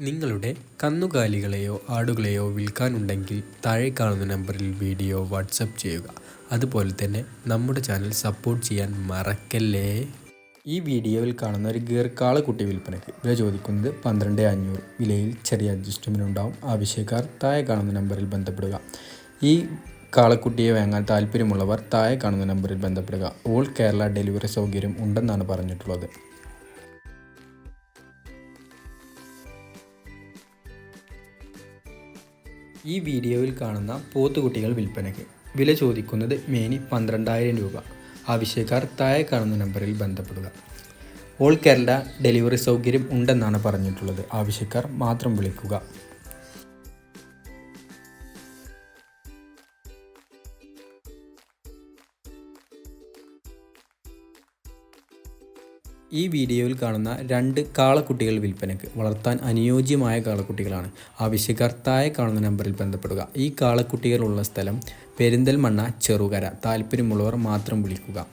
നിങ്ങളുടെ കന്നുകാലികളെയോ ആടുകളെയോ വിൽക്കാനുണ്ടെങ്കിൽ താഴെ കാണുന്ന നമ്പറിൽ വീഡിയോ വാട്സപ്പ് ചെയ്യുക. അതുപോലെ തന്നെ നമ്മുടെ ചാനൽ സപ്പോർട്ട് ചെയ്യാൻ മറക്കല്ലേ? ഈ വീഡിയോയിൽ കാണുന്ന ഒരു ഗീർക്കാള കുട്ടി വിൽപ്പനയ്ക്ക് വില ചോദിക്കുന്നത് പന്ത്രണ്ട് അഞ്ഞൂറ്. വിലയിൽ ചെറിയ അഡ്ജസ്റ്റ്മെന്റ് ഉണ്ടാവും. ആവശ്യക്കാർ താഴെ കാണുന്ന നമ്പറിൽ ബന്ധപ്പെടുക. ഈ കാളക്കുട്ടിയെ വാങ്ങാൻ താല്പര്യമുള്ളവർ താഴെ കാണുന്ന നമ്പറിൽ ബന്ധപ്പെടുക. ഓൾ കേരള ഡെലിവറി സൗകര്യം ഉണ്ടെന്നാണ് പറഞ്ഞിട്ടുള്ളത്. ഈ വീഡിയോയിൽ കാണുന്ന പോത്തുകുട്ടികൾ വിൽപ്പനയ്ക്ക് വില ചോദിക്കുന്നത് മേനി പന്ത്രണ്ടായിരം രൂപ. ആവശ്യക്കാർ താഴെ കാണുന്ന നമ്പറിൽ ബന്ധപ്പെടുക. ഓൾ കേരള ഡെലിവറി സൗകര്യം ഉണ്ടെന്നാണ് പറഞ്ഞിട്ടുള്ളത്. ആവശ്യക്കാർ മാത്രം വിളിക്കുക. ഈ വീഡിയോയിൽ കാണുന്ന രണ്ട് കാളക്കുട്ടികൾ വിൽപ്പനയ്ക്ക് വളർത്താൻ അനുയോജ്യമായ കാളക്കുട്ടികളാണ്. ആവശ്യക്കാർ താഴെ കാണുന്ന നമ്പറിൽ ബന്ധപ്പെടുക. ഈ കാളക്കുട്ടികളുള്ള സ്ഥലം പെരിന്തൽമണ്ണ ചെറുകര. താല്പര്യമുള്ളവർ മാത്രം വിളിക്കുക.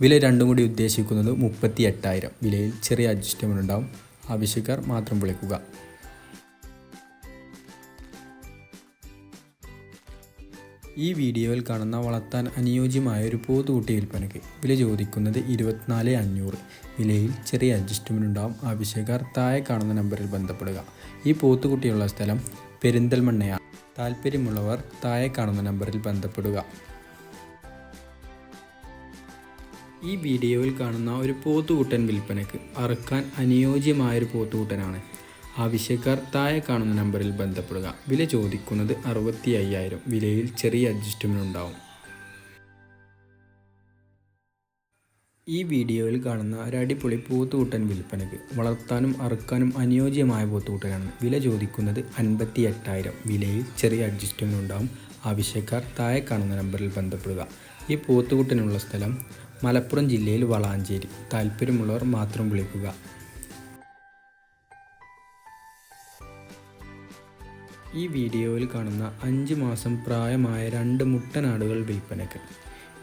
വില രണ്ടും കൂടി ഉദ്ദേശിക്കുന്നത് മുപ്പത്തി എട്ടായിരം വിലയിൽ ചെറിയ അഡ്ജസ്റ്റ്മെന്റ് ഉണ്ടാവും. ആവശ്യക്കാർ മാത്രം വിളിക്കുക. ഈ വീഡിയോയിൽ കാണുന്ന വളർത്താൻ അനുയോജ്യമായ ഒരു പോത്തുകുട്ടി വിൽപ്പനയ്ക്ക് വില ചോദിക്കുന്നത് ഇരുപത്തിനാല് അഞ്ഞൂറ്. വിലയിൽ ചെറിയ അഡ്ജസ്റ്റ്മെന്റ് ഉണ്ടാവും. ആവശ്യക്കാർ താഴെ കാണുന്ന നമ്പറിൽ ബന്ധപ്പെടുക. ഈ പോത്തുകുട്ടിയുള്ള സ്ഥലം പെരിന്തൽമണ്ണയാണ് താല്പര്യമുള്ളവർ താഴെ കാണുന്ന നമ്പറിൽ ബന്ധപ്പെടുക. ഈ വീഡിയോയിൽ കാണുന്ന ഒരു പോത്തുകുട്ടൻ വിൽപ്പനയ്ക്ക് അറുക്കാൻ അനുയോജ്യമായൊരു പോത്തുകുട്ടനാണ് ആവശ്യക്കാർ താഴെ കാണുന്ന നമ്പറിൽ ബന്ധപ്പെടുക. വില ചോദിക്കുന്നത് അറുപത്തി അയ്യായിരം വിലയിൽ ചെറിയ അഡ്ജസ്റ്റ്മെന്റ് ഉണ്ടാവും ഈ വീഡിയോയിൽ കാണുന്ന ഒരു അടിപൊളി പൂത്തുകൂട്ടൻ വിൽപ്പനയ്ക്ക് വളർത്താനും അറുക്കാനും അനുയോജ്യമായ പൂത്തുകൂട്ടനാണ് വില ചോദിക്കുന്നത് അൻപത്തി എട്ടായിരം വിലയിൽ ചെറിയ അഡ്ജസ്റ്റ്മെന്റ് ഉണ്ടാവും ആവശ്യക്കാർ താഴെ കാണുന്ന നമ്പറിൽ ബന്ധപ്പെടുക. ഈ പൂത്തുകൂട്ടനുള്ള സ്ഥലം മലപ്പുറം ജില്ലയിൽ വളാഞ്ചേരി. താല്പര്യമുള്ളവർ മാത്രം വിളിക്കുക. ഈ വീഡിയോയിൽ കാണുന്ന അഞ്ച് മാസം പ്രായമായ രണ്ട് മുട്ടനാടുകൾ വിൽപ്പനയ്ക്ക്.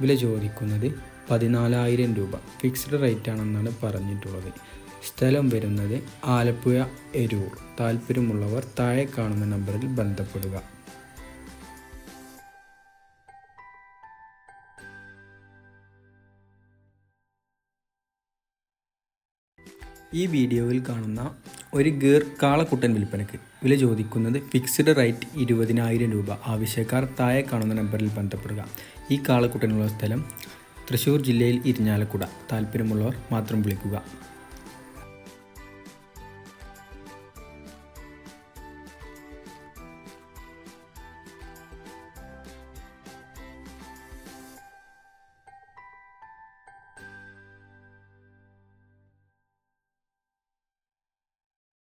വില ചോദിക്കുന്നത് പതിനാലായിരം രൂപ. ഫിക്സ്ഡ് റേറ്റ് ആണെന്നാണ് പറഞ്ഞിട്ടുള്ളത്. സ്ഥലം വരുന്നത് ആലപ്പുഴ എരൂർ. താല്പര്യമുള്ളവർ താഴെ കാണുന്ന നമ്പറിൽ ബന്ധപ്പെടുക. ഈ വീഡിയോയിൽ കാണുന്ന ഒരു ഗീർ കാളക്കുട്ടൻ വിൽപ്പനയ്ക്ക് വില ചോദിക്കുന്നത് ഫിക്സ്ഡ് റേറ്റ് ഇരുപതിനായിരം രൂപ. ആവശ്യക്കാർ താഴെ കാണുന്ന നമ്പറിൽ ബന്ധപ്പെടുക. ഈ കാളക്കുട്ടനുള്ള സ്ഥലം തൃശ്ശൂർ ജില്ലയിൽ ഇരിഞ്ഞാലക്കുട. താല്പര്യമുള്ളവർ മാത്രം വിളിക്കുക.